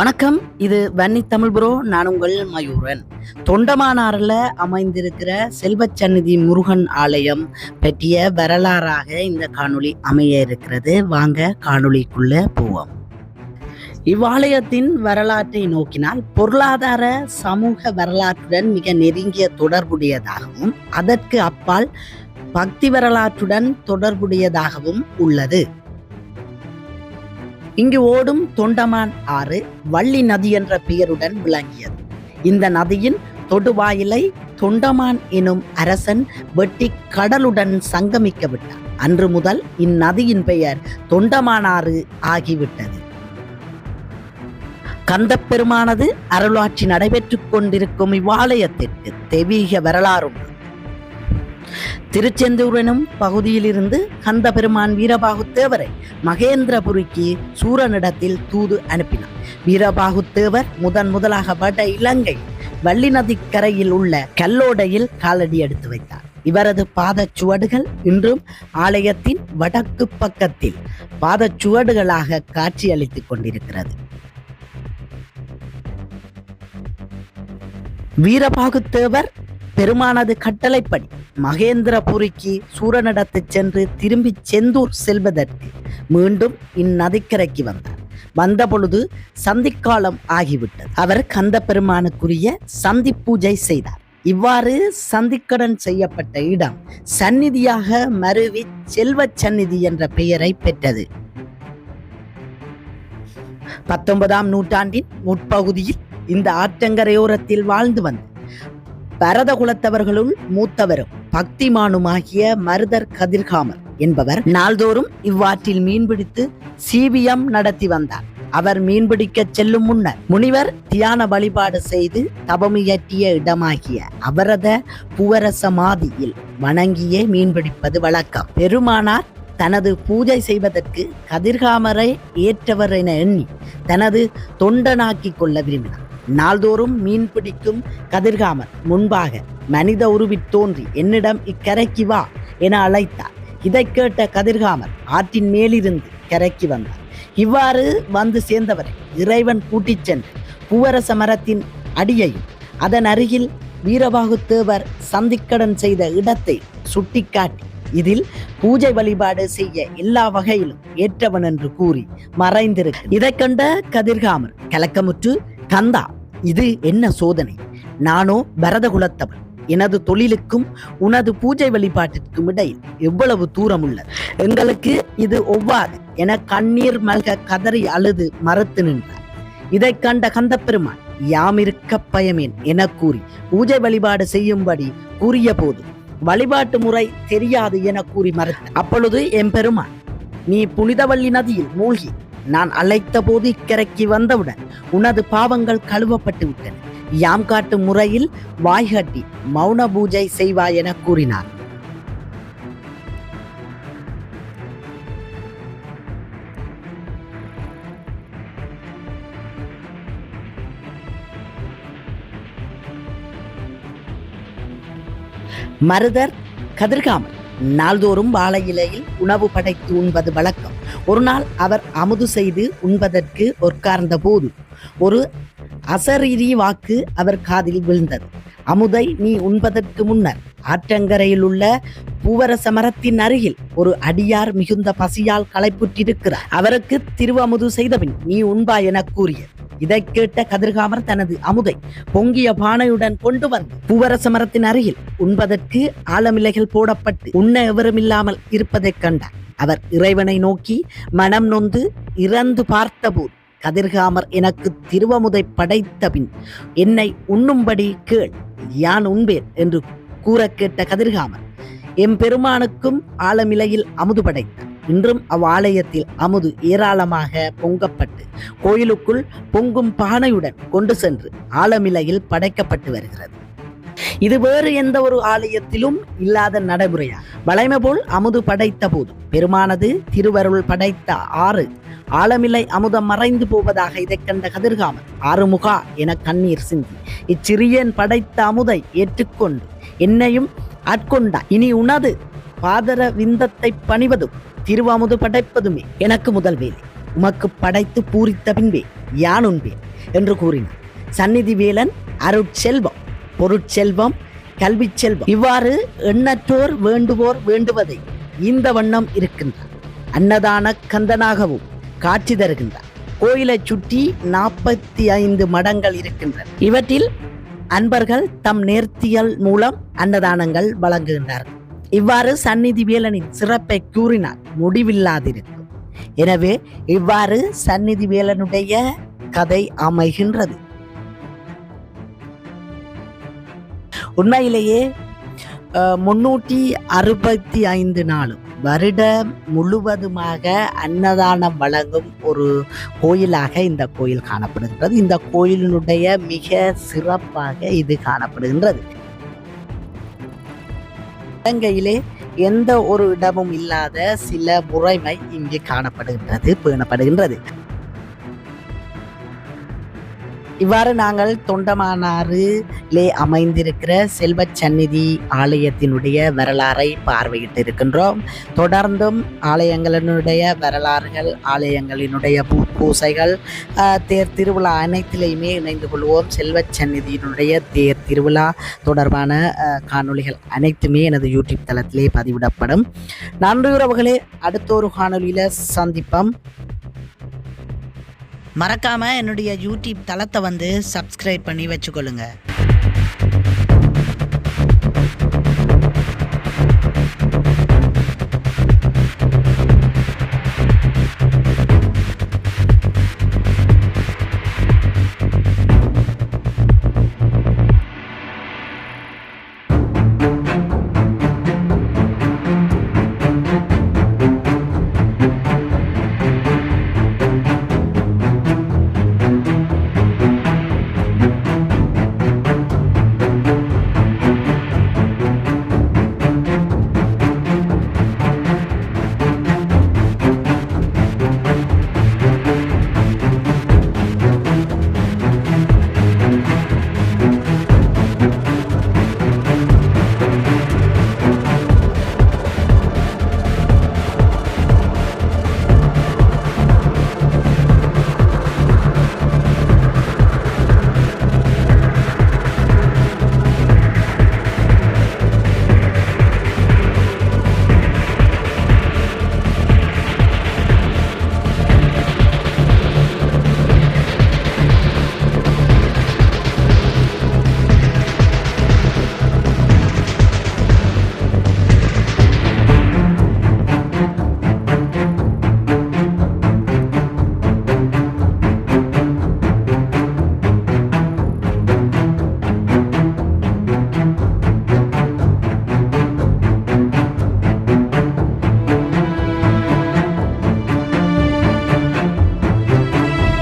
வணக்கம். இது வன்னி தமிழ் ப்ரோ. நான் உங்கள் மயூரன். தொண்டமானாரில் அமைந்திருக்கிற செல்வச்சந்நிதி முருகன் ஆலயம் பற்றிய வரலாறாக இந்த காணொளி அமைய இருக்கிறது. வாங்க காணொளிக்குள்ளே போவோம். இவ்வாலயத்தின் வரலாற்றை நோக்கினால் பொருளாதார சமூக வரலாற்றுடன் மிக நெருங்கிய தொடர்புடையதாகவும் அதற்கு அப்பால் பக்தி வரலாற்றுடன் தொடர்புடையதாகவும் உள்ளது. இங்கு ஓடும் தொண்டமான் ஆறு வள்ளி நதி என்ற பெயருடன் விளங்கியது. இந்த நதியின் தொடுவாயிலை தொண்டமான் எனும் அரசன் வெட்டி கடலுடன் சங்கமிக்க விட்டார் அன்று முதல் இந்நதியின் பெயர் தொண்டமானாறு ஆகிவிட்டது. கந்தப்பெருமானது அருளாட்சி நடைபெற்றுக் கொண்டிருக்கும் இவ்வாலயத்திற்கு தெய்வீக வரலாறுண்டு. திருச்செந்தூரனும் பகுதியிலிருந்து கந்த பெருமான் வீரபாகு மகேந்திரபுரிக்கு சூரனிடத்தில் தூது அனுப்பினார். வீரபாகுத்தேவர் முதன் முதலாக வட இலங்கை வள்ளி நதிக்கரையில் உள்ள கல்லோடையில் காலடி எடுத்து வைத்தார். இவரது பாதச்சுவடுகள் இன்றும் ஆலயத்தின் வடக்கு பக்கத்தில் பாதச்சுவடுகளாக காட்சியளித்துக் கொண்டிருக்கிறது. வீரபாகுத்தேவர் பெருமானது கட்டளைப்படி மகேந்திரபுரிக்கு சூரனிடத்துச் சென்று திரும்பி செந்தூர் செல்வதற்கு மீண்டும் இந்நதிக்கரைக்கு வந்தார். வந்தபொழுது சந்திக்காலம் ஆகிவிட்டது. அவர் கந்த பெருமானுக்குரிய சந்தி பூஜை செய்தார். இவ்வாறு சந்திக்கடன் செய்யப்பட்ட இடம் சந்நிதியாக மருவி செல்வச் சந்நிதி என்ற பெயரை பெற்றது. பத்தொன்பதாம் நூற்றாண்டின் முற்பகுதியில் இந்த ஆற்றங்கரையோரத்தில் வாழ்ந்து வந்த பரத குலத்தவர்களுள் மூத்தவரும் பக்திமானுமாகிய மருதர் கதிர்காமர் என்பவர் நாள்தோறும் இவ்வாற்றில் மீன்பிடித்து சிபிஎம் நடத்தி வந்தார். அவர் மீன்பிடிக்க செல்லும் முன்னர் முனிவர் தியான வழிபாடு செய்து தபமியற்றிய இடமாகிய அவரத புவரச மாதியில் வணங்கியே மீன்பிடிப்பது வழக்கம். பெருமானார் தனது பூஜை செய்வதற்கு கதிர்காமரை ஏற்றவர் என எண்ணி தனது தொண்டனாக்கிக் கொள்ள விரும்பினார். நாள்தோறும் மீன் பிடிக்கும் கதிர்காமன் முன்பாக மனித உருவில் தோன்றி என்னிடம் இக்கரைக்கு வா என அழைத்தார். இதை கேட்ட கதிர்காமன் ஆற்றின் மேலிருந்து கரைக்கு வந்தார். இவ்வாறு வந்து சேர்ந்தவரை இறைவன் கூட்டிச் சென்று பூவரச மரத்தின் அடியையும் அதன் அருகில் வீரபாகுத்தேவர் சந்திக்கடன் செய்த இடத்தை சுட்டிக்காட்டி இதில் பூஜை வழிபாடு செய்ய எல்லா வகையிலும் ஏற்றவன் என்று கூறி மறைந்திருக்க இதை கண்ட கதிர்காமர் கலக்கமுற்று கந்தா இது என்ன சோதனை? நானோ பரதகுலத்தவன் எனது தொழிலுக்கும் உனது பூஜை வழிபாட்டிற்கும் இடையில் எவ்வளவு தூரம் உள்ளது? எங்களுக்கு இது ஒவ்வாது. என கண்ணீர் மல்க கதறி அழுது மறுத்து நின்றார். இதை கண்ட கந்தப்பெருமான் யாமிருக்க பயமேன் என கூறி பூஜை வழிபாடு செய்யும்படி கூறிய போது வழிபாட்டு முறை தெரியாது என கூறி மறுத்தார். அப்பொழுது எம்பெருமான் நீ புனிதவள்ளி நதியில் மூழ்கி நான் அழைத்த போது இக்கரைக்கு வந்தவுடன் உனது பாவங்கள் கழுவப்பட்டு விட்டன. யாம் காட்டும் முறையில் வாய்கட்டி மௌன பூஜை செய்வாய் என கூறினார். மருதர் கதிர்காமல் நாள்தோறும் வாழை இலையில் உணவு படைத்து உண்பது வழக்கம். ஒரு நாள் அவர் அமுது செய்து உண்பதற்கு உட்கார்ந்த போது ஒரு அசரீரி வாக்கு அவர் காதில் விழுந்தது. அமுதை நீ உண்பதற்கு முன்னர் ஆற்றங்கரையில் உள்ள பூவரச மரத்தின் அருகில் ஒரு அடியார் மிகுந்த பசியால் களைப்புற்றிருக்கிறார். அவருக்கு திருவமுது செய்தபின் நீ உண்பா என கூறியது. இதை கேட்ட கதிர்காமர் தனது அமுதை பொங்கிய பானையுடன் கொண்டு வந்து பூவரச மரத்தின் அருகில் உண்பதற்கு ஆலமிலைகள் போடப்பட்டு உண்ண எவருமில்லாமல் இருப்பதைக் கண்டார். அவர் இறைவனை நோக்கி மனம் நொந்து இறந்து பார்த்தபோது கதிர்காமர் எனக்கு திருவமுதை படைத்த பின் என்னை உண்ணும்படி கேள் யான் உண்பேன் என்று கூற கேட்ட கதிர்காமர் எம் பெருமானுக்கும் ஆழமிலையில் அமுது படைத்தார். இன்றும் அவ்வாலயத்தில் அமுது ஏராளமாக பொங்கப்பட்டு கோயிலுக்குள் பொங்கும் பானையுடன் கொண்டு சென்று ஆழமிலையில் படைக்கப்பட்டு வருகிறது. இது வேறு எந்த ஒரு ஆலயத்திலும் இல்லாத நடைமுறையா? வளைமை போல் அமுது படைத்த போது பெருமானது திருவருள் படைத்த ஆறு. ஆழமில்லை அமுதம் மறைந்து போவதாக இதைக் கண்ட கதிர்காமன் ஆறுமுகா என கண்ணீர் சிந்தி இச்சிறியன் படைத்த அமுதை ஏற்றுக்கொண்டு என்னையும் ஆட்கொண்டா? இனி உனது பாதர விந்தத்தை பணிவதும் திருவமுது படைப்பதுமே எனக்கு முதல் வேலை. உமக்கு படைத்து பூரித்த பின்பே யான் உண்பேன் என்று கூறினார். சந்நிதி வேலன் அருட்செல்வம் பொருட்செல்வம் கல்விச் செல்வம். இவ்வாறு எண்ணற்றோர் வேண்டுவோர் வேண்டுவதை இந்த வண்ணம் இருக்கின்றார். அன்னதான கந்தனாகவும் காட்சி தருகின்றார். கோயிலை சுற்றி நாற்பத்தி ஐந்து மடங்கள் இருக்கின்றன. இவற்றில் அன்பர்கள் தம் நேர்த்தியல் மூலம் அன்னதானங்கள் வழங்குகின்றார்கள். இவ்வாறு சந்நிதி வேலனின் சிறப்பை கூறினால் முடிவில்லாதிருக்கும். எனவே இவ்வாறு சந்நிதி வேலனுடைய கதை அமைகின்றது. உண்மையிலேயே முன்னூற்றி அறுபத்தி ஐந்து நாளும் வருடம் முழுவதுமாக அன்னதானம் வழங்கும் ஒரு கோயிலாக இந்த கோயில் காணப்படுகின்றது. இந்த கோயிலினுடைய மிக சிறப்பாக இது காணப்படுகின்றது. இலங்கையிலே எந்த ஒரு இடமும் இல்லாத சில முறைமை இங்கே காணப்படுகின்றது பேணப்படுகின்றது. இவ்வாறு நாங்கள் தொண்டமானாறுலே அமைந்திருக்கிற செல்வ சந்நிதி ஆலயத்தினுடைய வரலாறை பார்வையிட்டு இருக்கின்றோம் தொடர்ந்தும் ஆலயங்களினுடைய வரலாறுகள் ஆலயங்களினுடைய பூ பூசைகள் தேர் திருவிழா அனைத்திலையுமே இணைந்து கொள்வோம். செல்வ சந்நிதியினுடைய தேர் திருவிழா தொடர்பான காணொளிகள் அனைத்துமே எனது யூடியூப் தளத்திலே பதிவிடப்படும். நன்றி உறவுகளே அடுத்த ஒரு காணொளியில் சந்திப்போம். மறக்காமல் என்னுடைய யூடியூப் தளத்தை வந்து சப்ஸ்கிரைப் பண்ணி வச்சுக்கொள்ளுங்கள்